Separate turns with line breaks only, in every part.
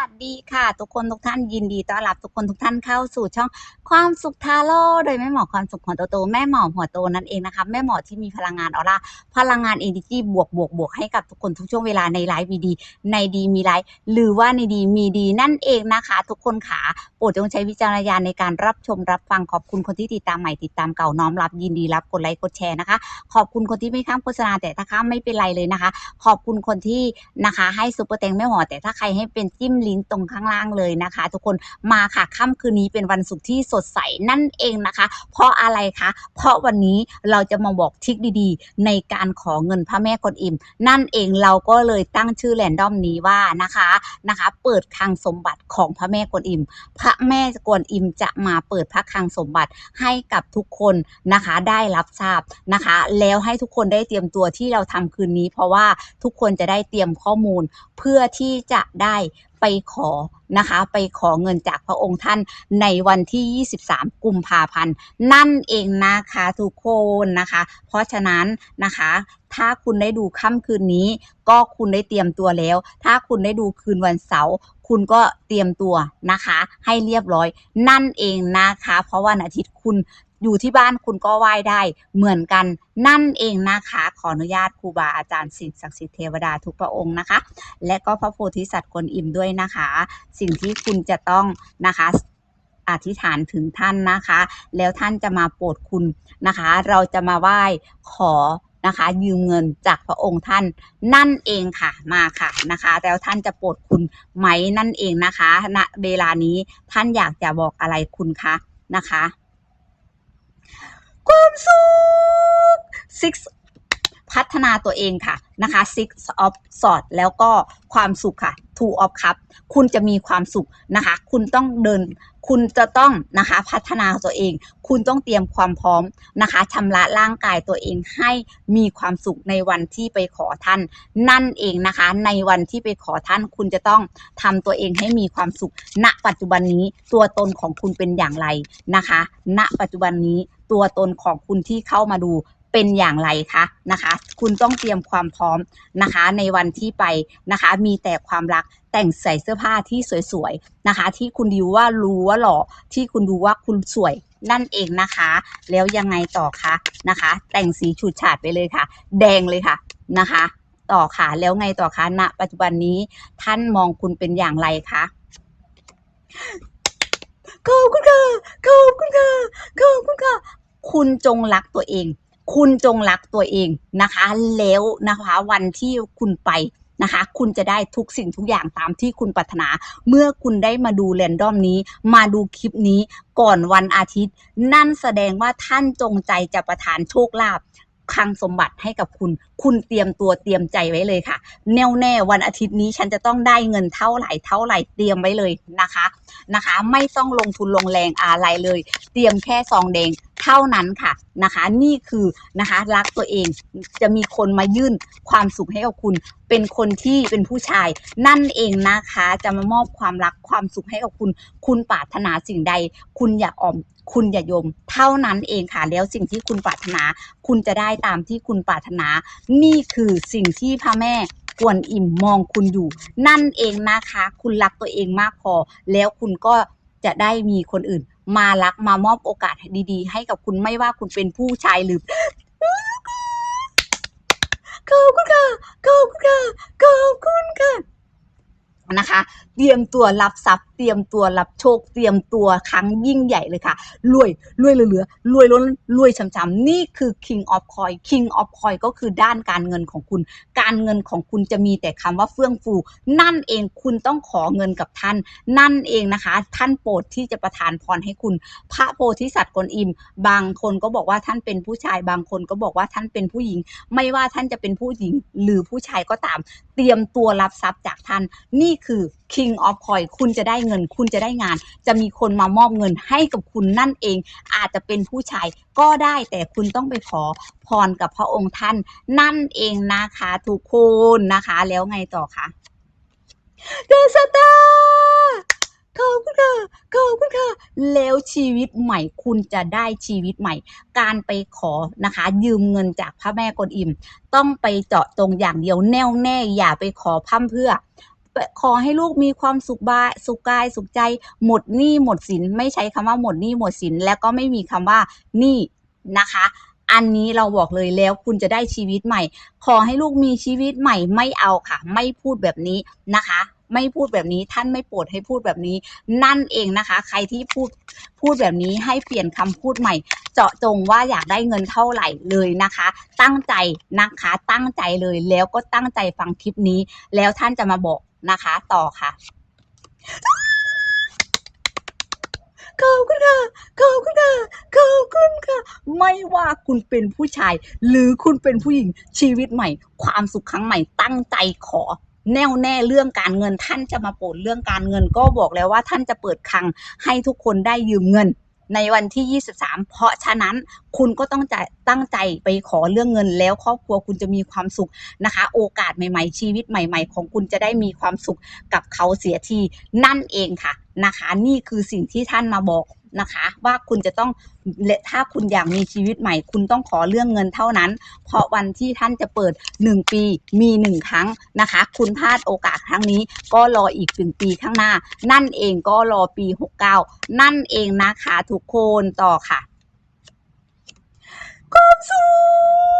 วัสดีค่ะ ทุกคนทุกท่านยินดีต้อนรับทุกคนทุกท่านเข้าสู่ช่องความสุขทาโร่โดยแม่หมอความสุขหัวโตแม่หมอหัวโตนั่นเองนะคะแม่หมอที่มีพลังงานออร่าพลังงานเอ r จีบวกบวกบวกให้กับทุกคนทุกช่วงเวลาในไลฟ์มีดี ในดีมีไลฟ์หรือว่าในดีมีดีนั่นเองนะคะ ทุกคนขาโปรดจงใช้วิจารณญาณในการรับชมรับฟังขอบคุณคนที่ติดตามใหม่ติดตามเก่าน้อมรับยินดีรับกดไลค์กดแชร์นะคะ ขอบคุณคนที่ไม่ข้ามโฆษณาแต่ถ้าข้ามไม่เป็นไรเลยนะคะ ขอบคุณคนที่นะคะ ให้ซุปเปอร์แตงแม่หมอแต่ถ้าใครให้เป็นจิ้มลินตรงข้างล่างเลยนะคะ ทุกคนมาค่ะค่ำคืนนี้เป็นวันศุกร์ที่สดใสนั่นเองนะคะ เพราะอะไรคะ เพราะวันนี้เราจะมาบอกทิคดีๆ ในการขอเงินพระแม่กวนอิม นั่นเองเราก็เลยตั้งชื่อแรนดอมนี้ว่านะคะนะคะ เปิดคลังสมบัติของพระแม่กวนอิม พระแม่กวนอิมจะมาเปิดพระคลังสมบัติให้กับทุกคนนะคะได้รับทราบนะคะ แล้วให้ทุกคนได้เตรียมตัวที่เราทำคืนนี้ เพราะว่าทุกคนจะได้เตรียมข้อมูลเพื่อที่จะได้ ไปขอนะคะ ไปขอเงินจากพระองค์ท่านในวันที่ 23 กุมภาพันธ์ นั่นเองนะคะทุกคนนะคะ เพราะฉะนั้นนะคะถ้าคุณได้ดูค่ำคืนนี้ ก็คุณได้เตรียมตัวแล้ว ถ้าคุณได้ดูคืนวันเสาร์ คุณก็เตรียมตัวนะคะ ให้เรียบร้อยนั่นเองนะคะ เพราะวันอาทิตย์คุณอยู่ที่บ้านคุณก็ไหว้ได้เหมือนกันนั่นเองนะคะ ขออนุญาตครูบาอาจารย์สิ่งศักดิ์สิทธิ์เทวดาทุกพระองค์นะคะ และก็พระโพธิสัตว์กวนอิมด้วยนะคะ สิ่งที่คุณจะต้องนะคะอธิษฐานถึงท่านนะคะ แล้วท่านจะมาโปรดคุณนะคะ เราจะมาไหว้ขอ นะคะ ยืมเงินจากพระองค์ท่านนั่นเองค่ะมาค่ะนะคะ แล้วท่านจะโปรดคุณไหมนั่นเองนะคะณเวลานี้ท่านอยากจะบอกอะไรคุณคะนะคะ ความสุข six พัฒนาตัวเองค่ะนะคะ six of swords แล้วก็ความสุขค่ะ two of cup คุณจะมีความสุขนะคะ คุณต้องเดิน คุณจะต้องนะคะพัฒนาตัวเอง คุณต้องเตรียมความพร้อมนะคะชำระร่างกายตัวเองให้มีความสุขในวันที่ไปขอท่าน นั่นเองนะคะ ในวันที่ไปขอท่าน คุณจะต้องทำตัวเองให้มีความสุข ณ ปัจจุบันนี้ตัวตนของคุณเป็นอย่างไรนะคะ ณ ปัจจุบันนี้ตัวตนของคุณที่เข้ามาดู เป็นอย่างไรคะนะคะ คุณต้องเตรียมความพร้อมนะคะ ในวันที่ไปนะคะ มีแต่ความรักแต่งใส่เสื้อผ้าที่สวยๆนะคะ ที่คุณดูว่ารู้ว่าหล่อที่คุณดูว่าคุณสวยนั่นเองนะคะ แล้วยังไงต่อคะนะคะ แต่งสีฉูดฉาดไปเลยค่ะ แดงเลยค่ะนะคะ ต่อค่ะแล้วไงต่อคะณปัจจุบันนี้ท่านมองคุณเป็นอย่างไรคะขอบคุณค่ะขอบคุณค่ะขอบคุณค่ะคุณจงรักตัวเอง คุณจงรักตัวเองนะคะ แล้วนะคะวันที่คุณไปนะคะ คุณจะได้ทุกสิ่งทุกอย่างตามที่คุณปรารถนา เมื่อคุณได้มาดูแรนดอมนี้ มาดูคลิปนี้ก่อนวันอาทิตย์ นั่นแสดงว่าท่านจงใจจะประทานโชคลาภคลังสมบัติให้กับคุณ คุณเตรียมตัวเตรียมใจไว้เลยค่ะ แน่วแน่วันอาทิตย์นี้ฉันจะต้องได้เงินเท่าไหร่เท่าไหร่เตรียมไว้เลยนะคะ นะคะ ไม่ต้องลงทุนลงแรงอะไรเลย เตรียมแค่ซองแดงเท่านั้นค่ะนะคะ นี่คือนะคะรักตัวเองจะมีคนมายื่นความสุขให้กับคุณ เป็นคนที่เป็นผู้ชาย นั่นเองนะคะ จะมามอบความรักความสุขให้กับคุณ คุณปรารถนาสิ่งใด คุณอย่าออม คุณอย่ายม เท่านั้นเองค่ะ แล้วสิ่งที่คุณปรารถนา คุณจะได้ตามที่คุณปรารถนา นี่คือสิ่งที่พระแม่ กวนอิมมองคุณอยู่ นั่นเองนะคะ คุณรักตัวเองมากพอ แล้วคุณก็จะได้มีคนอื่น มารักมามอบโอกาสดีๆ ให้กับคุณไม่ว่าคุณเป็นผู้ชายหรือขอบคุณค่ะขอบคุณค่ะขอบคุณค่ะ นะคะ เตรียมตัวรับทรัพย์ เตรียมตัวรับโชค เตรียมตัวครั้งยิ่งใหญ่เลยค่ะ รวย รวยเหลือๆรวยล้น รวยช้ำๆ นี่คือ King of Coin King of Coin ก็คือด้านการเงินของคุณ การเงินของคุณจะมีแต่คำว่าเฟื่องฟู นั่นเองคุณต้องขอเงินกับท่าน นั่นเองนะคะ ท่านโปรดที่จะประทานพรให้คุณ พระโพธิสัตว์กวนอิม บางคนก็บอกว่าท่านเป็นผู้ชาย บางคนก็บอกว่าท่านเป็นผู้หญิง ไม่ว่าท่านจะเป็นผู้หญิงหรือผู้ชายก็ตาม เตรียมตัวรับทรัพย์จากท่าน นี่คือ King of Coin คุณจะได้เงิน คุณจะได้งาน จะมีคนมามอบเงินให้กับคุณนั่นเอง อาจจะเป็นผู้ชายก็ได้แต่คุณต้องไปขอพรกับพระองค์ท่าน นั่นเองนะคะทุกคนนะคะ แล้วไงต่อคะเดอสตาร์ขอบคุณค่ะขอบคุณค่ะแล้วชีวิตใหม่คุณจะได้ชีวิตใหม่ การไปขอนะคะ ยืมเงินจากพระแม่กวนอิม ต้องไปเจาะจงอย่างเดียวแน่วแน่อย่าไปขอพร่ำเพื่อ ขอให้ลูกมีความสุขบายสุขกายสุขใจ หมดหนี้หมดสิน ไม่ใช้คำว่าหมดหนี้หมดสิน แล้วก็ไม่มีคำว่าหนี้นะคะ อันนี้เราบอกเลยแล้วคุณจะได้ชีวิตใหม่ ขอให้ลูกมีชีวิตใหม่ไม่เอาค่ะ ไม่พูดแบบนี้นะคะไม่พูดแบบนี้ท่านไม่โปรดให้พูดแบบนี้ นั่นเองนะคะ ใครที่พูดพูดแบบนี้ให้เปลี่ยนคำพูดใหม่ เจาะจงว่าอยากได้เงินเท่าไหร่เลยนะคะ ตั้งใจนะคะตั้งใจเลยแล้วก็ตั้งใจฟังคลิปนี้ แล้วท่านจะมาบอก นะคะ ต่อค่ะขอบคุณค่ะขอบคุณค่ะขอบคุณค่ะ ไม่ว่าคุณเป็นผู้ชาย หรือคุณเป็นผู้หญิงชีวิตใหม่ ความสุขครั้งใหม่ตั้งใจขอแน่วแน่เรื่องการเงินท่านจะมาโปรดเรื่องการเงินก็บอกแล้วว่าท่านจะเปิดคลังให้ทุกคนได้ยืมเงิน ในวันที่ 23 เพราะฉะนั้นคุณก็ต้องใจตั้งใจไปขอเรื่องเงินแล้วครอบครัวคุณจะมีความสุขนะคะ โอกาสใหม่ ๆ ชีวิตใหม่ ๆ ของคุณจะได้มีความสุขกับเขาเสียทีนั่นเองค่ะนะคะ นี่คือสิ่งที่ท่านมาบอก นะคะ ว่าคุณจะต้องและถ้าคุณอยากมีชีวิตใหม่ คุณต้องขอเรื่องเงินเท่านั้น เพราะวันที่ท่านจะเปิด 1 ปีมี1ครั้งนะคะ คุณพลาดโอกาสครั้งนี้ ก็รออีก1ปีข้างหน้า นั่นเองก็รอปี 69 นั่นเองนะคะทุกคนต่อค่ะ ความสุ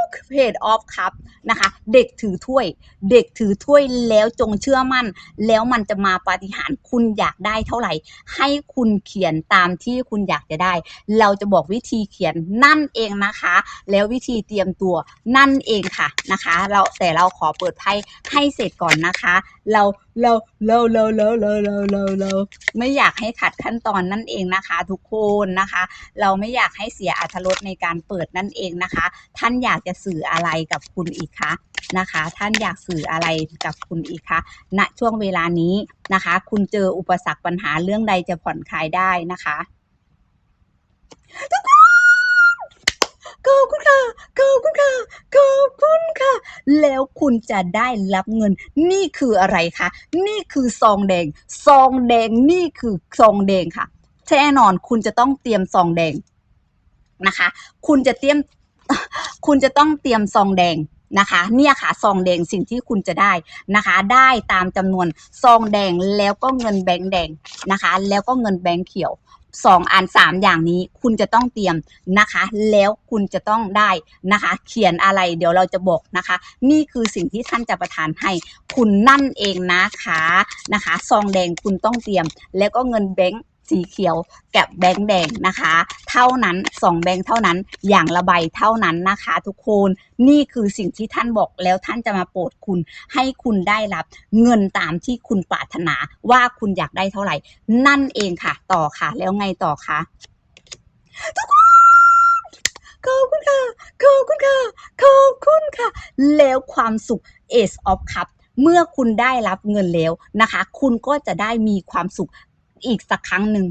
ขเพจออฟครับนะคะ เด็กถือถ้วย เด็กถือถ้วยแล้วจงเชื่อมั่น แล้วมันจะมาปาฏิหาริย์คุณอยากได้เท่าไหร่ ให้คุณเขียนตามที่คุณอยากจะได้ เราจะบอกวิธีเขียนนั่นเองนะคะ แล้ววิธีเตรียมตัวนั่นเองค่ะนะคะ เราแต่เราขอเปิดไพ่ให้เสร็จก่อนนะคะ เราเราเราเราเราเราเราเราเราไม่อยากให้ขัดขั้นตอนนั่นเองนะคะ ทุกคนนะคะ เราไม่อยากให้เสียอรรถรสในการเปิดนั่นเองนะคะ ท่านอยากจะสื่ออะไรกับคุณอีกคะนะคะ ท่านอยากสื่ออะไรกับคุณอีกคะณช่วงเวลานี้นะคะ คุณเจออุปสรรคปัญหาเรื่องใดจะผ่อนคลายได้นะคะทุกคน ขอบคุณค่ะขอบคุณค่ะขอบคุณค่ะ แล้วคุณจะได้รับเงิน นี่คืออะไรคะ นี่คือซองแดง ซองแดงนี่คือซองแดงค่ะ แน่นอนคุณจะต้องเตรียมซองแดงนะคะ คุณจะเตรียม คุณจะต้องเตรียมซองแดงนะคะ เนี่ยค่ะซองแดงสิ่งที่คุณจะได้นะคะ ได้ตามจำนวนซองแดงแล้วก็เงินแบงค์แดงนะคะ แล้วก็เงินแบงค์เขียว สองอันสามอย่างนี้คุณจะต้องเตรียมนะคะ แล้วคุณจะต้องได้นะคะ เขียนอะไรเดี๋ยวเราจะบอกนะคะ นี่คือสิ่งที่ท่านจะประทานให้คุณนั่นเองนะคะนะคะซองแดงคุณต้องเตรียม แล้วก็เงินแบงค์ สีเขียวกับแบงค์แดงนะคะ เท่านั้นสองแบงค์เท่านั้นอย่างละใบเท่านั้นนะคะ ทุกคนนี่คือสิ่งที่ท่านบอกแล้วท่านจะมาโปรดคุณ ให้คุณได้รับเงินตามที่คุณปรารถนาว่าคุณอยากได้เท่าไหร่ นั่นเองค่ะ ต่อค่ะ แล้วไงต่อคะทุกคนขอบคุณค่ะขอบคุณค่ะขอบคุณค่ะ แล้วความสุข Ace of Cup เมื่อคุณได้รับเงินแล้วนะคะ คุณก็จะได้มีความสุข อีกสักครั้งหนึ่ง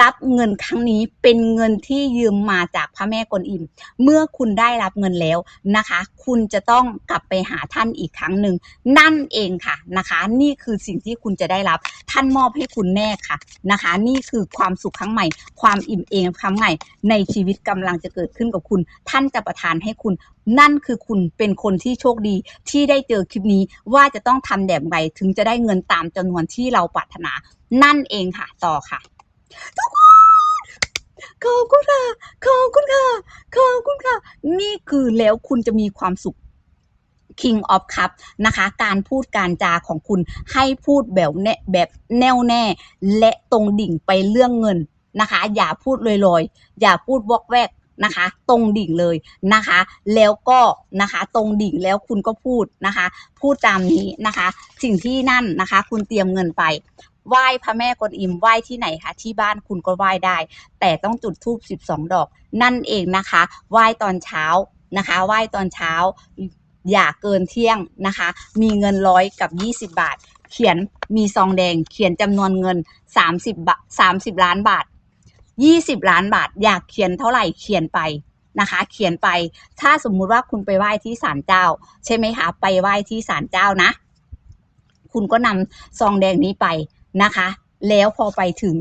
รับเงินครั้งนี้เป็นเงินที่ยืมมาจากพระแม่กวนอิม เมื่อคุณได้รับเงินแล้วนะคะ คุณจะต้องกลับไปหาท่านอีกครั้งหนึ่งนั่นเองค่ะนะคะ นี่คือสิ่งที่คุณจะได้รับ ท่านมอบให้คุณแน่ค่ะนะคะ นี่คือความสุขครั้งใหม่ ความอิ่มเอมครั้งใหม่ ในชีวิตกำลังจะเกิดขึ้นกับคุณ ท่านจะประทานให้คุณ นั่นคือคุณเป็นคนที่โชคดีที่ได้เจอคลิปนี้ว่าจะต้องทำแบบไรถึงจะได้เงินตามจำนวนที่เราปรารถนา นั่นเองค่ะต่อค่ะ ทุกคน ขอบคุณค่ะ ขอบคุณค่ะ ขอบคุณค่ะ นี่คือแล้วคุณจะมีความสุข King of Cup นะคะ การพูดการจาของคุณให้พูดแบบแน่แบบแน่วแน่ และตรงดิ่งไปเรื่องเงินนะคะ อย่าพูดลอยๆ อย่าพูดวอกแวกนะคะ ตรงดิ่งเลยนะคะ แล้วก็นะคะ ตรงดิ่งแล้วคุณก็พูดนะคะ พูดตามนี้นะคะ สิ่งที่นั่นนะคะ คุณเตรียมเงินไป ไหว้พระแม่กวนอิมไหว้ที่ไหนคะที่บ้านคุณก็ไหว้ได้ แต่ต้องจุดธูป12 ดอก นั่นเองนะคะ ไหว้ตอนเช้านะคะ ไหว้ตอนเช้า อย่าเกินเที่ยงนะคะ มีเงินร้อยกับ 20 บาท เขียนมีซองแดง เขียนจำนวนเงิน 30บาท30 ล้านบาท 20 ล้านบาท อยากเขียนเท่าไหร่เขียนไปนะคะ เขียนไปถ้าสมมุติว่าคุณไปไหว้ที่ศาลเจ้า ใช่ไหมคะ ไปไหว้ที่ศาลเจ้านะ คุณก็นำซองแดงนี้ไป นะคะ แล้วพอไปถึง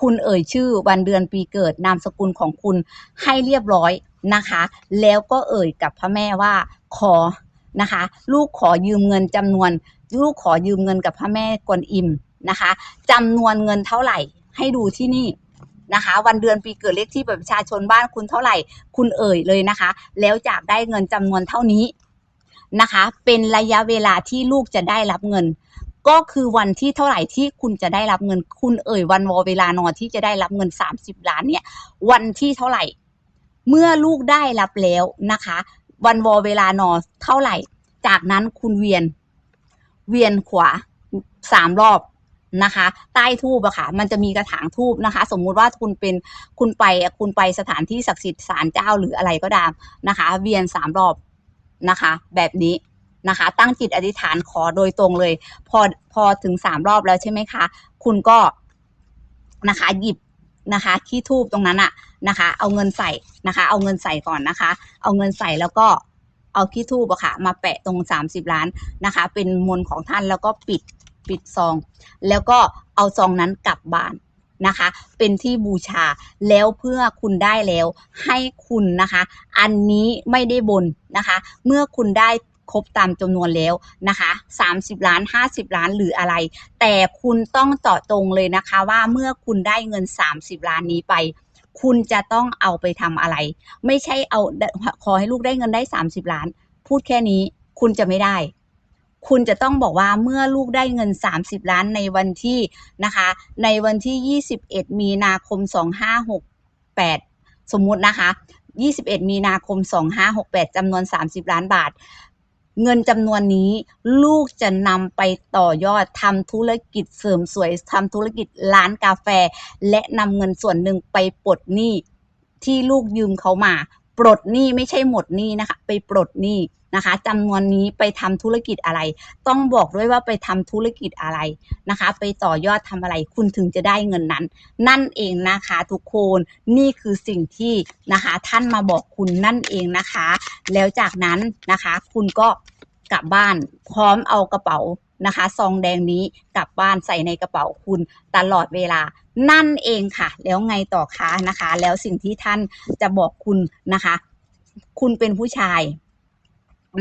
คุณเอ่ยชื่อวันเดือนปีเกิดนามสกุลของคุณให้เรียบร้อยนะคะ แล้วก็เอ่ยกับพระแม่ว่าขอนะคะ ลูกขอยืมเงินจำนวน ลูกขอยืมเงินกับพระแม่กวนอิมนะคะจำนวนเงินเท่าไหร่ให้ดูที่นี่นะคะ วันเดือนปีเกิดเลขที่บัตรประชาชนบ้านคุณเท่าไหร่ คุณเอ่ยเลยนะคะ แล้วจากได้เงินจำนวนเท่านี้นะคะ เป็นระยะเวลาที่ลูกจะได้รับเงิน ก็คือวันที่เท่าไหร่ที่คุณจะได้รับเงินคุณเอ่ยวันวอเวลานอนที่จะได้รับเงิน 30 ล้านเนี่ย วันที่เท่าไหร่ เมื่อลูกได้รับแล้วนะคะ วันวอเวลานอเท่าไหร่ จากนั้นคุณเวียน เวียนขวาสามรอบนะคะ ใต้ทูบอะค่ะ มันจะมีกระถางทูบนะคะ สมมุติว่าคุณเป็นคุณไปคุณไปสถานที่ศักดิ์สิทธิ์ศาลเจ้าหรืออะไรก็ตามนะคะ เวียนสามรอบนะคะ แบบนี้ นะคะ ตั้งจิตอธิษฐานขอโดยตรงเลย พอพอถึงสามรอบแล้วใช่ไหมคะ คุณก็นะคะหยิบนะคะขี้ทูบตรงนั้นอะนะคะ เอาเงินใส่นะคะ เอาเงินใส่ก่อนนะคะ เอาเงินใส่แล้วก็เอาขี้ทูบอะค่ะ มาแปะตรง 30 ล้านนะคะ เป็นมนของท่านแล้วก็ปิดปิดซอง แล้วก็เอาซองนั้นกลับบ้านนะคะ เป็นที่บูชาแล้วเพื่อคุณได้แล้วให้คุณนะคะ อันนี้ไม่ได้บนนะคะ เมื่อคุณได้ ครบตามจำนวนแล้วนะคะ30 ล้าน 50 ล้านหรืออะไร แต่คุณต้องเจาะตรงเลยนะคะว่าเมื่อคุณได้เงิน 30 ล้านนี้ไป คุณจะต้องเอาไปทำอะไร ไม่ใช่เอาขอให้ลูกได้เงินได้ 30 ล้าน พูดแค่นี้คุณจะไม่ได้ คุณจะต้องบอกว่าเมื่อลูกได้เงิน 30 ล้านในวันที่นะคะ ในวันที่ 21 มีนาคม 2568 สมมุตินะคะ 21 มีนาคม 2568จำนวน 30 ล้านบาท เงินจำนวนนี้ลูกจะนำไปต่อยอดทำธุรกิจเสริมสวยทำธุรกิจร้านกาแฟ และนำเงินส่วนหนึ่งไปปลดหนี้ที่ลูกยืมเขามา ปลดหนี้ไม่ใช่หมดหนี้นะคะ ไปปลดหนี้ นะคะจำนวนนี้ไปทำธุรกิจอะไร ต้องบอกด้วยว่าไปทำธุรกิจอะไรนะคะ ไปต่อยอดทำอะไรคุณถึงจะได้เงินนั้น นั่นเองนะคะทุกคนนี่คือสิ่งที่นะคะท่านมาบอกคุณนั่นเองนะคะ แล้วจากนั้นนะคะ คุณก็กลับบ้านพร้อมเอากระเป๋านะคะซองแดงนี้กลับบ้านใส่ในกระเป๋าคุณตลอดเวลานั่นเองค่ะ แล้วไงต่อคะนะคะ แล้วสิ่งที่ท่านจะบอกคุณนะคะ คุณเป็นผู้ชาย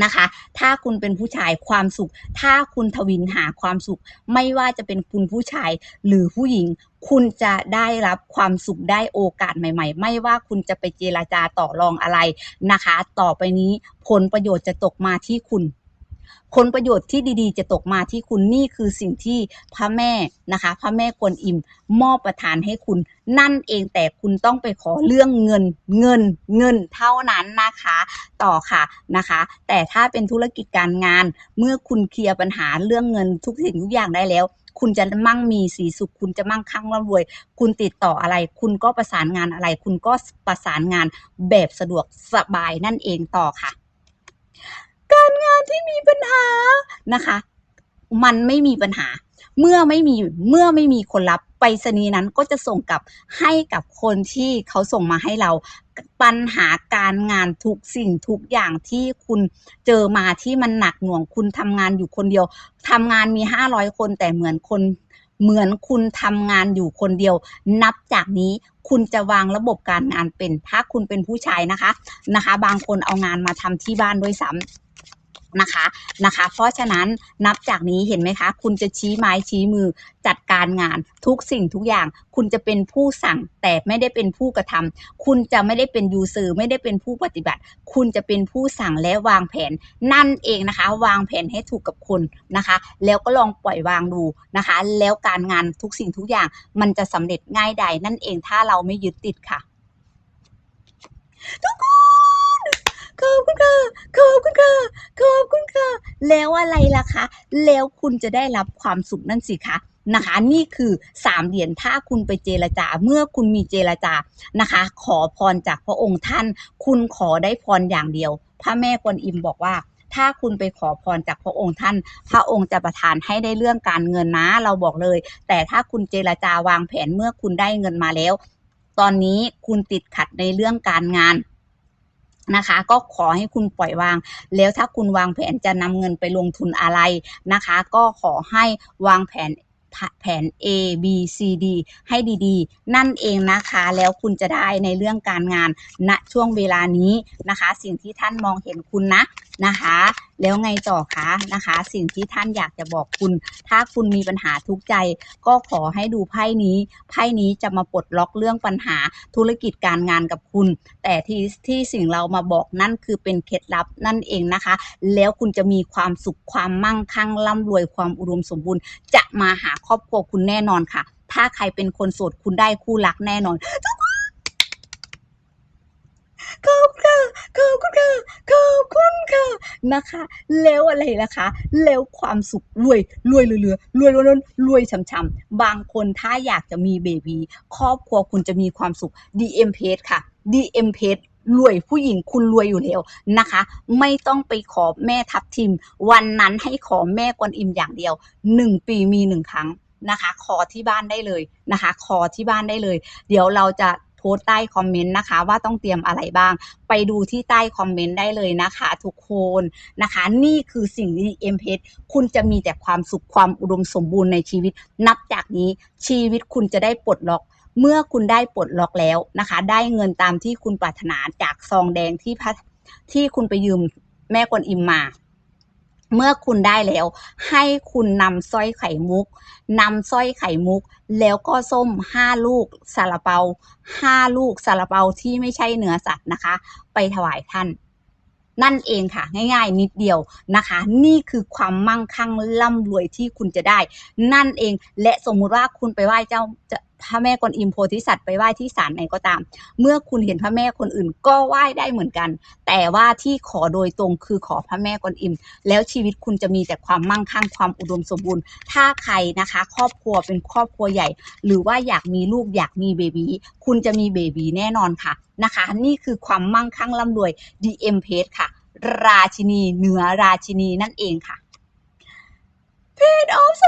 นะคะ ถ้าคุณเป็นผู้ชายความสุข ถ้าคุณทวินหาความสุข ไม่ว่าจะเป็นคุณผู้ชายหรือผู้หญิง คุณจะได้รับความสุขได้โอกาสใหม่ ๆ ไม่ว่าคุณจะไปเจราจาต่อรองอะไรนะคะ ต่อไปนี้ผลประโยชน์จะตกมาที่คุณ ผลประโยชน์ที่ดีๆ จะตกมาที่คุณนี่คือสิ่งที่พระแม่นะคะ พระแม่กวนอิมมอบประทานให้คุณ นั่นเองแต่คุณต้องไปขอเรื่องเงินเงินเงินเท่านั้นนะคะ ต่อค่ะนะคะ แต่ถ้าเป็นธุรกิจการงาน เมื่อคุณเคลียร์ปัญหาเรื่องเงินทุกสิ่งทุกอย่างได้แล้วคุณจะมั่งมีสีสุข คุณจะมั่งคั่งร่ำรวย คุณติดต่ออะไร คุณก็ประสานงานอะไร คุณก็ประสานงานแบบสะดวกสบายนั่นเองต่อค่ะ การงานที่มีปัญหานะคะ มันไม่มีปัญหา เมื่อไม่มีเมื่อไม่มีคนรับไปรษณีย์นั้นก็จะส่งกลับให้กับคนที่เขาส่งมาให้เราปัญหาการงานทุกสิ่งทุกอย่างที่คุณเจอมาที่มันหนักหน่วงคุณทำงานอยู่คนเดียวทำงานมีห้าร้อยคนแต่เหมือนคนเหมือนคุณทำงานอยู่คนเดียว นับจากนี้คุณจะวางระบบการงานเป็น ถ้าคุณเป็นผู้ชายนะคะนะคะ บางคนเอางานมาทำที่บ้านด้วยซ้ำ นะคะนะคะ เพราะฉะนั้นนับจากนี้เห็นไหมคะ คุณจะชี้ไม้ชี้มือจัดการงานทุกสิ่งทุกอย่าง คุณจะเป็นผู้สั่งแต่ไม่ได้เป็นผู้กระทำคุณจะไม่ได้เป็นยูซอร์ไม่ได้เป็นผู้ปฏิบัติ คุณจะเป็นผู้สั่งและวางแผน นั่นเองนะคะ วางแผนให้ถูกกับคนนะคะ แล้วก็ลองปล่อยวางดูนะคะ แล้วการงานทุกสิ่งทุกอย่าง มันจะสำเร็จง่ายใดนั่นเองถ้าเราไม่ยึดติดค่ะ ทุกคน ขอบคุณค่ะขอบคุณค่ะขอบคุณค่ะ แล้วอะไรล่ะคะ แล้วคุณจะได้รับความสุขนั่นสิคะนะคะนี่คือสามเหรียญถ้าคุณไปเจรจาเมื่อคุณมีเจรจานะคะ ขอพรจากพระองค์ท่าน คุณขอได้พรอย่างเดียว พระแม่กวนอิมบอกว่า ถ้าคุณไปขอพรจากพระองค์ท่าน พระองค์จะประทานให้ได้เรื่องการเงินนะเราบอกเลย แต่ถ้าคุณเจรจาวางแผนเมื่อคุณได้เงินมาแล้ว ตอนนี้คุณติดขัดในเรื่องการงาน นะคะ ก็ขอให้คุณปล่อยวาง แล้วถ้าคุณวางแผนจะนำเงินไปลงทุนอะไรนะคะ ก็ขอให้วางแผนแผน A B C D ให้ดีๆ นั่นเองนะคะ แล้วคุณจะได้ในเรื่องการงานณช่วงเวลานี้นะคะ สิ่งที่ท่านมองเห็นคุณนะ นะคะ แล้วไงต่อคะนะคะ สิ่งที่ท่านอยากจะบอกคุณ ถ้าคุณมีปัญหาทุกใจ ก็ขอให้ดูไพ่นี้ ไพ่นี้จะมาปลดล็อกเรื่องปัญหาธุรกิจการงานกับคุณ แต่ที่ที่สิ่งเรามาบอกนั่นคือเป็นเคล็ดลับนั่นเองนะคะ แล้วคุณจะมีความสุขความมั่งคั่งร่ำรวยความอุดมสมบูรณ์ จะมาหาครอบครัวคุณแน่นอนค่ะ ถ้าใครเป็นคนโสดคุณได้คู่รักแน่นอนขอบคุณค่ะขอบคุณค่ะขอบคุณค่ะ นะคะ แล้วอะไรล่ะคะ แล้วความสุขรวยรวยเรือๆรวยรวยรวยช่ำๆบางคนถ้าอยากจะมีเบบีครอบครัวคุณจะมีความสุข DM p a g e ค่ะ DM p a g e รวยผู้หญิงคุณรวยอยู่แล้วนะคะ ไม่ต้องไปขอแม่ทับทิม วันนั้นให้ขอแม่กวนอิมอย่างเดียว 1 ปีมี1ครั้งนะคะ ขอที่บ้านได้เลยนะคะ ขอที่บ้านได้เลย เดี๋ยวเราจะ พสต์ใต้คอมเมนต์นะคะ ว่าต้องเตรียมอะไรบ้าง ไปดูที่ใต้คอมเมนต์ได้เลยนะคะ ทุกคนนะคะ นี่คือสิ่งที่เอ็มเพคุณจะมีแต่ความสุขความอุดมสมบูรณ์ในชีวิต นับจากนี้ชีวิตคุณจะได้ปลดล็อกเมื่อคุณได้ปลดล็อกแล้วนะคะ ได้เงินตามที่คุณปรารถนาจากซองแดงที่ที่คุณไปยืมแม่กวนอิมมา เมื่อคุณได้แล้ว ให้คุณนำสร้อยไข่มุกนำสร้อยไข่มุก แล้วก็ส้มห้าลูกซาลาเปาห้าลูกซาลาเปาที่ไม่ใช่เนื้อสัตว์นะคะ ไปถวายท่าน นั่นเองค่ะง่ายๆ นิดเดียวนะคะ นี่คือความมั่งคั่งร่ำรวยที่คุณจะได้ นั่นเองและสมมุติว่าคุณไปไหว้เจ้า พระแม่กวนอิมโพธิสัตว์ไปไหว้ที่ศาลไหนก็ตาม เมื่อคุณเห็นพระแม่คนอื่นก็ไหว้ได้เหมือนกัน แต่ว่าที่ขอโดยตรงคือขอพระแม่กวนอิม แล้วชีวิตคุณจะมีแต่ความมั่งคั่งความอุดมสมบูรณ์ ถ้าใครนะคะ ครอบครัวเป็นครอบครัวใหญ่ หรือว่าอยากมีลูกอยากมีเบบีคุณจะมีเบบีแน่นอนค่ะนะคะ นี่คือความมั่งคั่งร่ำรวย DM p a g e ค่ะ ราชินีเหนือราชินีนั่นเองค่ะเพจออฟโซ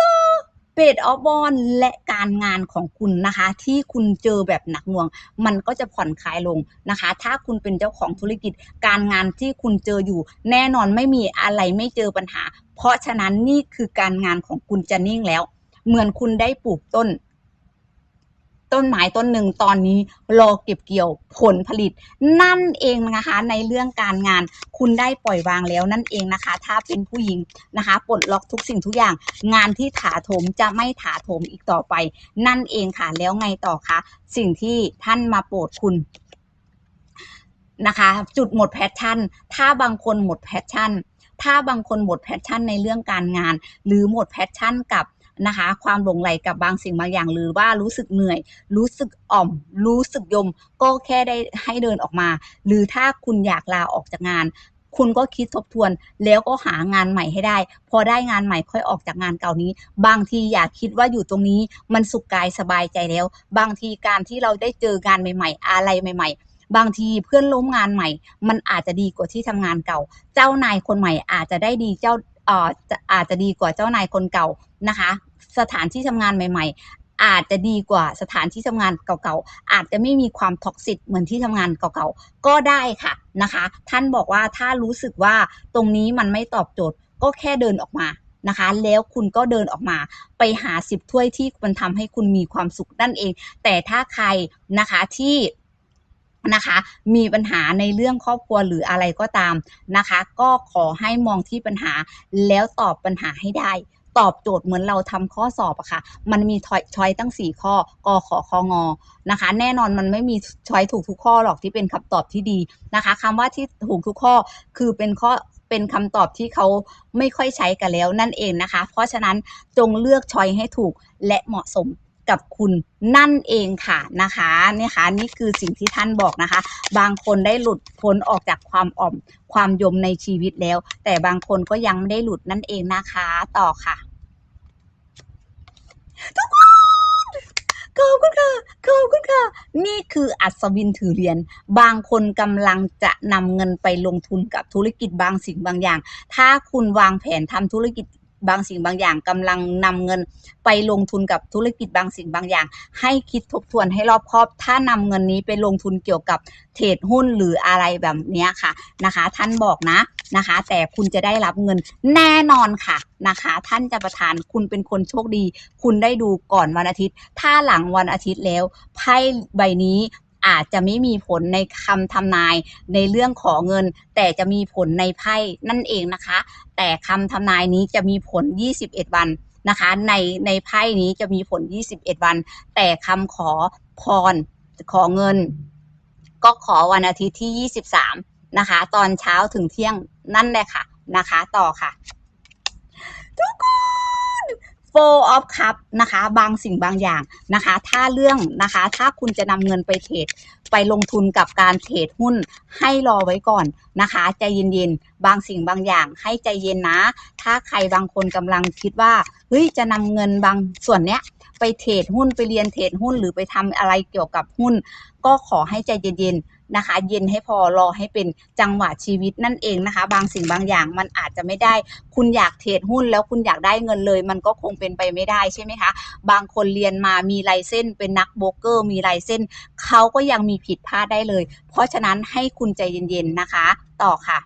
เพจออฟบอลและการงานของคุณนะคะ ที่คุณเจอแบบหนักหน่วง มันก็จะผ่อนคลายลงนะคะ ถ้าคุณเป็นเจ้าของธุรกิจ การงานที่คุณเจออยู่ แน่นอนไม่มีอะไรไม่เจอปัญหา เพราะฉะนั้นนี่คือการงานของคุณจะนิ่งแล้ว เหมือนคุณได้ปลูกต้น ต้นไม้ต้นหนึ่งตอนนี้รอเก็บเกี่ยวผลผลิต นั่นเองนะคะในเรื่องการงานคุณได้ปล่อยวางแล้วนั่นเองนะคะ ถ้าเป็นผู้หญิงนะคะปลดล็อกทุกสิ่งทุกอย่าง งานที่ถาโถมจะไม่ถาโถมอีกต่อไป นั่นเองค่ะแล้วไงต่อคะสิ่งที่ท่านมาโปรดคุณนะคะ จุดหมดแพชชั่น ถ้าบางคนหมดแพชชั่นถ้าบางคนหมดแพชชั่นในเรื่องการงาน หรือหมดแพชชั่นกับ นะคะ ความหลงไหลกับบางสิ่งบางอย่าง หรือว่ารู้สึกเหนื่อย รู้สึกอ่อม รู้สึกยม ก็แค่ได้ให้เดินออกมา หรือถ้าคุณอยากลาออกจากงานคุณก็คิดทบทวนแล้วก็หางานใหม่ให้ได้ พอได้งานใหม่ค่อยออกจากงานเก่านี้ บางทีอย่าคิดว่าอยู่ตรงนี้มันสุขกายสบายใจแล้ว บางทีการที่เราได้เจองานใหม่ ๆ อะไรใหม่ ๆบางทีเพื่อนล้มงานใหม่ มันอาจจะดีกว่าที่ทำงานเก่า เจ้านายคนใหม่อาจจะได้ดีเจ้า อาจจะดีกว่าเจ้านายคนเก่านะคะ สถานที่ทำงานใหม่ ๆ อาจจะดีกว่าสถานที่ทำงานเก่าๆอาจจะไม่มีความท็อกซิตเหมือนที่ทำงานเก่าๆก็ได้ค่ะนะคะ ท่านบอกว่าถ้ารู้สึกว่าตรงนี้มันไม่ตอบโจทย์ ก็แค่เดินออกมานะคะ แล้วคุณก็เดินออกมาไปหาสิบถ้วยที่มันทำให้คุณมีความสุขนั่นเอง แต่ถ้าใครนะคะที่ นะคะ มีปัญหาในเรื่องครอบครัวหรืออะไรก็ตามนะคะ ก็ขอให้มองที่ปัญหาแล้วตอบปัญหาให้ได้ ตอบโจทย์เหมือนเราทำข้อสอบอะค่ะ มันมีช้อยตั้ง 4 ข้อกขอคองอนะคะ แน่นอนมันไม่มีช้อยถูกทุกข้อหรอกที่เป็นคำตอบที่ดีนะคะคำว่าที่ถูกทุกข้อคือเป็นข้อเป็นคำตอบที่เขาไม่ค่อยใช้กันแล้วนั่นเองนะคะ เพราะฉะนั้นจงเลือกช้อยให้ถูกและเหมาะสม กับคุณนั่นเองค่ะนะคะนี่ค่ะนี่คือสิ่งที่ท่านบอกนะคะ บางคนได้หลุดพ้นออกจากความอ่อมความยมในชีวิตแล้ว แต่บางคนก็ยังไม่ได้หลุดนั่นเองนะคะต่อค่ะทุกคนขอบคุณค่ะขอบคุณค่ะ นี่คืออัศวินถือเหรียญบางคนกำลังจะนำเงินไปลงทุนกับธุรกิจบางสิ่งบางอย่าง ถ้าคุณวางแผนทำธุรกิจ บางสิ่งบางอย่างกำลังนำเงินไปลงทุนกับธุรกิจบางสิ่งบางอย่าง ให้คิดทบทวนให้รอบคอบ ถ้านำเงินนี้ไปลงทุนเกี่ยวกับเทรดหุ้นหรืออะไรแบบนี้ค่ะนะคะ ท่านบอกนะนะคะ แต่คุณจะได้รับเงินแน่นอนค่ะนะคะ ท่านจะประทานคุณเป็นคนโชคดี คุณได้ดูก่อนวันอาทิตย์ ถ้าหลังวันอาทิตย์แล้วไพ่ใบนี้ อาจจะไม่มีผลในคำทำนายในเรื่องขอเงิน แต่จะมีผลในไพ่นั่นเองนะคะ แต่คำทำนายนี้จะมีผล 21 วันนะคะในในไพ่นี้จะมีผล 21 วัน แต่คำขอพรขอเงิน ก็ขอวันอาทิตย์ที่ 23 นะคะ ตอนเช้าถึงเที่ยงนั่นแหละค่ะนะคะ ต่อค่ะ ทุกคน four of cup นะคะ บางสิ่งบางอย่างนะคะ ถ้าเรื่องนะคะ ถ้าคุณจะนำเงินไปเทรดไปลงทุนกับการเทรดหุ้นให้รอไว้ก่อนนะคะ ใจเย็นๆ บางสิ่งบางอย่างให้ใจเย็นนะ ถ้าใครบางคนกำลังคิดว่าเฮ้ยจะนำเงินบางส่วนเนี้ยไปเทรดหุ้นไปเรียนเทรดหุ้นหรือไปทำอะไรเกี่ยวกับหุ้น ก็ขอให้ใจเย็นๆนะคะ เย็นให้พอรอให้เป็นจังหวะชีวิตนั่นเองนะคะ บางสิ่งบางอย่างมันอาจจะไม่ได้ คุณอยากเทรดหุ้นแล้วคุณอยากได้เงินเลย มันก็คงเป็นไปไม่ได้ใช่ไหมคะ บางคนเรียนมามีไลเส้น เป็นนักโบรกเกอร์ มีไลเส้นเขาก็ยังมีผิดพลาดได้เลย เพราะฉะนั้นให้คุณใจเย็นๆนะคะ ต่อค่ะ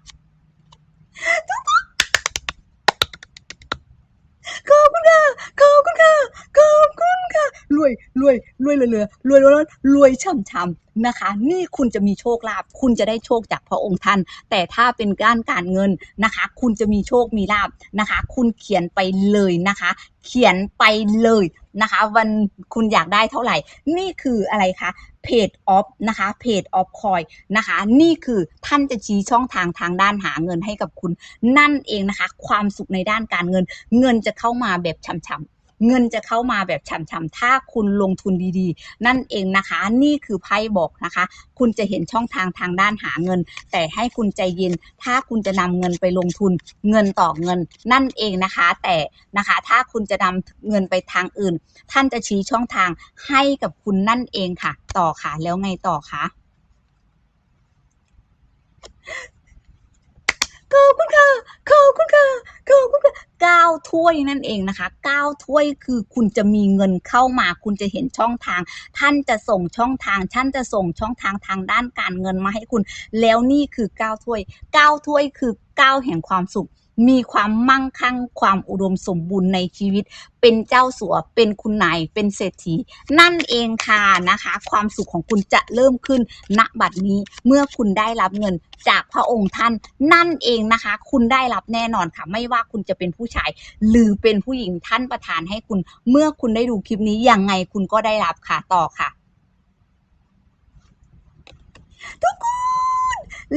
ขอบคุณค่ะขอบคุณค่ะขอบคุณค่ะรวยรวยรวยเหลือรวยรวยรวยช่ำๆนะคะ นี่คุณจะมีโชคลาภคุณจะได้โชคจากพระองค์ท่าน แต่ถ้าเป็นด้านการเงินนะคะ คุณจะมีโชคมีลาภนะคะ คุณเขียนไปเลยนะคะ เขียนไปเลยนะคะ วันคุณอยากได้เท่าไหร่ นี่คืออะไรคะ เพจออฟนะคะเพจออฟคอยนะคะ นี่คือท่านจะชี้ช่องทางทางด้านหาเงินให้กับคุณ นั่นเองนะคะ ความสุขในด้านการเงิน เงินจะเข้ามาแบบช่ำๆ เงินจะเข้ามาแบบช่ำๆถ้าคุณลงทุนดีๆ นั่นเองนะคะ นี่คือไพ่บอกนะคะ คุณจะเห็นช่องทางทางด้านหาเงิน แต่ให้คุณใจเย็น ถ้าคุณจะนำเงินไปลงทุน เงินต่อเงิน นั่นเองนะคะ แต่นะคะ ถ้าคุณจะนำเงินไปทางอื่น ท่านจะชี้ช่องทางให้กับคุณนั่นเองค่ะ ต่อค่ะแล้วไงต่อคะ ขอบคุณค่ะขอบคุณค่ะขอบคุณค่ะเก้าถ้วยนั่นเองนะคะเก้าถ้วยคือคุณจะมีเงินเข้ามา คุณจะเห็นช่องทาง ท่านจะส่งช่องทางท่านจะส่งช่องทางทางด้านการเงินมาให้คุณ แล้วนี่คือเก้าถ้วยเก้าถ้วยคือเก้าแห่งความสุข มีความมั่งคั่งความอุดมสมบูรณ์ในชีวิต เป็นเจ้าสัวเป็นคุณนายเป็นเศรษฐี นั่นเองค่ะนะคะ ความสุขของคุณจะเริ่มขึ้นณบัดนี้เมื่อคุณได้รับเงินจากพระองค์ท่านนั่นเองนะคะ คุณได้รับแน่นอนค่ะ ไม่ว่าคุณจะเป็นผู้ชาย หรือเป็นผู้หญิงท่านประทานให้คุณ เมื่อคุณได้ดูคลิปนี้ยังไงคุณก็ได้รับค่ะต่อค่ะ ทุกคน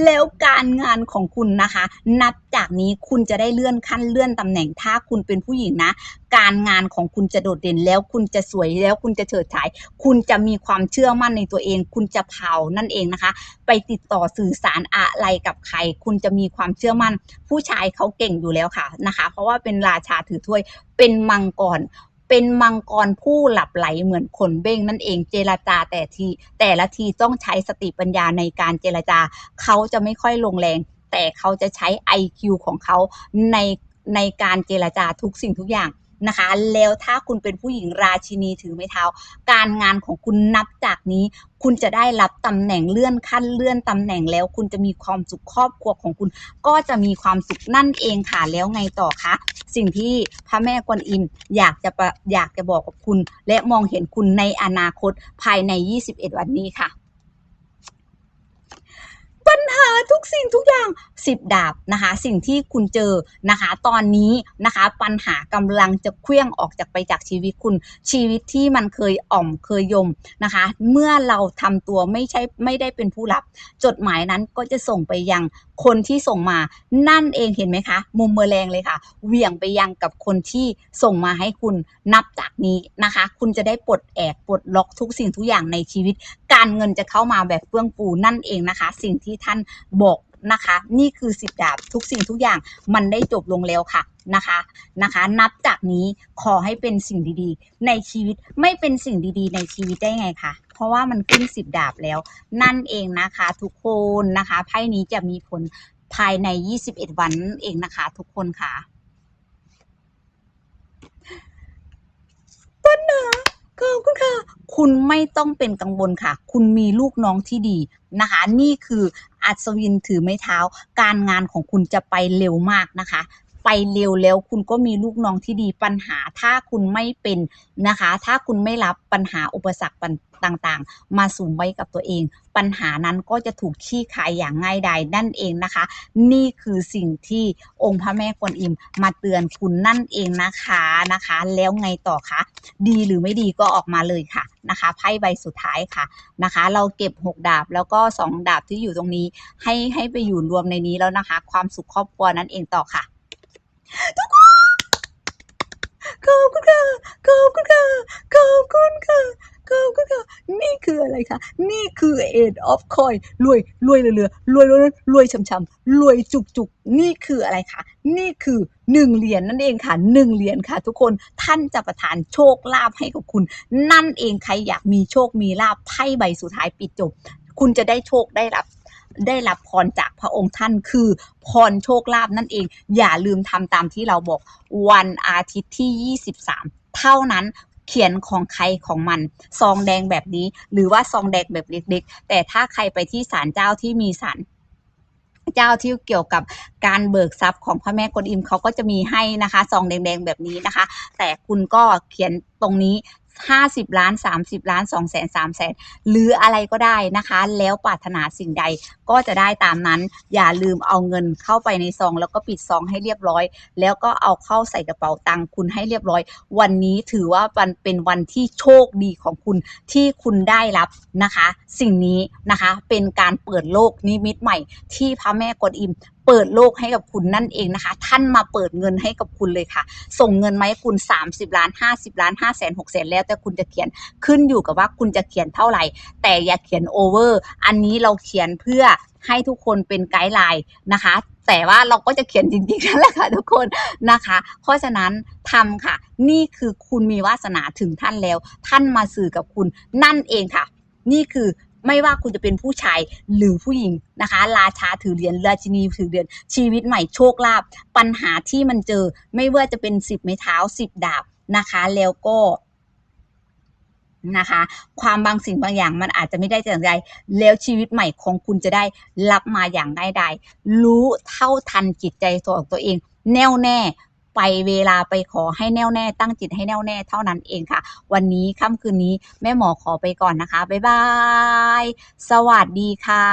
แล้วการงานของคุณนะคะ นับจากนี้คุณจะได้เลื่อนขั้นเลื่อนตำแหน่งถ้าคุณเป็นผู้หญิงนะ การงานของคุณจะโดดเด่นแล้วคุณจะสวยแล้วคุณจะเฉิดฉาย คุณจะมีความเชื่อมั่นในตัวเอง คุณจะเผานั่นเองนะคะ ไปติดต่อสื่อสารอะไรกับใคร คุณจะมีความเชื่อมั่น ผู้ชายเขาเก่งอยู่แล้วค่ะนะคะ เพราะว่าเป็นราชาถือถ้วยเป็นมังกร เป็นมังกรผู้หลับไหลเหมือนขนเบ้งนั่นเองเจรจาแต่ทีแต่ละทีต้องใช้สติปัญญาในการเจรจา เขาจะไม่ค่อยลงแรง แต่เขาจะใช้ IQ ของเขาในในการเจรจาทุกสิ่งทุกอย่าง นะคะ แล้วถ้าคุณเป็นผู้หญิงราชินีถือไม้เท้า การงานของคุณนับจากนี้คุณจะได้รับตำแหน่งเลื่อนขั้นเลื่อนตำแหน่งแล้ว คุณจะมีความสุขครอบครัวของคุณ ก็จะมีความสุขนั่นเองค่ะแล้วไงต่อคะสิ่งที่พระแม่กวนอิมอยากจะประอยากจะบอกกับคุณ และมองเห็นคุณในอนาคตภายใน 21 วันนี้ค่ะ ปัญหาทุกสิ่งทุกอย่างสิบดาบนะคะ สิ่งที่คุณเจอนะคะ ตอนนี้นะคะ ปัญหากำลังจะเคลื่องออกจากไปจากชีวิตคุณ ชีวิตที่มันเคยอ่อมเคยยมนะคะ เมื่อเราทำตัวไม่ใช่ไม่ได้เป็นผู้รับ จดหมายนั้นก็จะส่งไปยังคนที่ส่งมา นั่นเองเห็นไหมคะ มุมเมอแรงเลยค่ะเหวี่ยงไปยังกับคนที่ส่งมาให้คุณนับจากนี้นะคะ คุณจะได้ปลดแอกปลดล็อกทุกสิ่งทุกอย่างในชีวิต การเงินจะเข้ามาแบบเฟื่องฟูนั่นเองนะคะ สิ่งที่ท่านบอกนะคะ นี่คือสิบดาบทุกสิ่งทุกอย่างมันได้จบลงแล้วค่ะนะคะนะคะ นับจากนี้ขอให้เป็นสิ่งดีๆ ในชีวิตไม่เป็นสิ่งดีๆ ในชีวิตได้ไงคะเพราะว่ามันขึ้นสิบดาบแล้ว นั่นเองนะคะทุกคนนะคะไพ่นี้จะมีผลภายใน 21 วันนั่นเองนะคะ ทุกคนค่ะปัญหา ขอบคุณค่ะ คุณไม่ต้องเป็นกังวลค่ะ คุณมีลูกน้องที่ดีนะคะ นี่คืออัศวินถือไม้เท้า การงานของคุณจะไปเร็วมากนะคะ ไปเร็วแล้วคุณก็มีลูกน้องที่ดีปัญหาถ้าคุณไม่เป็นนะคะ ถ้าคุณไม่รับปัญหาอุปสรรคต่างๆ มาสูมไว้กับตัวเอง ปัญหานั้นก็จะถูกขี้คายอย่างง่ายดายนั่นเองนะคะ นี่คือสิ่งที่องค์พระแม่กวนอิมมาเตือนคุณนั่นเองนะคะนะคะ แล้วไงต่อคะดีหรือไม่ดีก็ออกมาเลยค่ะนะคะไพ่ใบสุดท้ายค่ะนะคะ เราเก็บ 6 ดาบแล้วก็ 2 ดาบที่อยู่ตรงนี้ ให้ให้ไปอยู่รวมในนี้แล้วนะคะ ความสุขครอบครัวนั่นเองต่อค่ะ ทุกคนขอบคุณค่ะขอบคุณค่ะขอบคุณค่ะขอบคุณค่ะนี่คืออะไรคะนี่คือ Eight of Coin รวยรวยเรือรวยรวยรวยช่ำๆรวยจุกจุกๆนี่คืออะไรคะนี่คือหนึ่งเหรียญนั่นเองค่ะหนึ่งเหรียญค่ะ ทุกคนท่านจะประทานโชคลาภให้กับคุณ นั่นเองใครอยากมีโชคมีลาภไพ่ใบสุดท้ายปิดจบ คุณจะได้โชคได้รับ ได้รับพรจากพระองค์ท่านคือพรโชคลาภนั่นเอง อย่าลืมทำตามที่เราบอกวันอาทิตย์ที่ 23 เท่านั้นเขียนของใครของมัน ซองแดงแบบนี้ หรือว่าซองแดงแบบเล็กๆ แต่ถ้าใครไปที่ศาลเจ้าที่มีศาลเจ้าที่เกี่ยวกับการเบิกทรัพย์ของพระแม่กวนอิมเขาก็จะมีให้นะคะซองแดงๆแบบนี้นะคะ แต่คุณก็เขียนตรงนี้ 50ล้าน30ล้าน2แสน3แสนหรืออะไรก็ได้นะคะ แล้วปรารถนาสิ่งใดก็จะได้ตามนั้น อย่าลืมเอาเงินเข้าไปในซอง แล้วก็ปิดซองให้เรียบร้อย แล้วก็เอาเข้าใส่กระเป๋าตังค์คุณให้เรียบร้อย วันนี้ถือว่ามันเป็นวันที่โชคดีของคุณที่คุณได้รับนะคะ สิ่งนี้นะคะเป็นการเปิดโลกนิมิตใหม่ที่พระแม่กวนอิมเปิดโลกให้กับคุณนั่นเองนะคะ ท่านมาเปิดเงินให้กับคุณเลยค่ะ ส่งเงินมาให้คุณ 30 ล้าน 50 ล้าน5แสน6แสนแล้วแต่คุณจะเขียนขึ้นอยู่กับว่าคุณจะเขียนเท่าไหร่ แต่อย่าเขียนโอเวอร์อันนี้เราเขียนเพื่อให้ทุกคนเป็นไกด์ไลน์นะคะ แต่ว่าเราก็จะเขียนจริงๆนั่นแหละค่ะทุกคนนะคะ เพราะฉะนั้นทำค่ะ นี่คือคุณมีวาสนาถึงท่านแล้ว ท่านมาสื่อกับคุณนั่นเองค่ะ นี่คือ ไม่ว่าคุณจะเป็นผู้ชายหรือผู้หญิงนะคะ ราชาถือเหรียญราชินีถือเหรียญชีวิตใหม่โชคลาภปัญหาที่มันเจอไม่ว่าจะเป็นสิบไม้เท้าสิบดาบนะคะ แล้วก็นะคะ ความบางสิ่งบางอย่างมันอาจจะไม่ได้จากใจ แล้วชีวิตใหม่ของคุณจะได้รับมาอย่างง่ายดายรู้เท่าทันจิตใจตัวของตัวเอง แน่วแน่ ไปเวลาไปขอให้แน่วแน่ตั้งจิตให้แน่วแน่เท่านั้นเองค่ะ วันนี้ค่ำคืนนี้แม่หมอขอไปก่อนนะคะ บ๊ายบาย สวัสดีค่ะ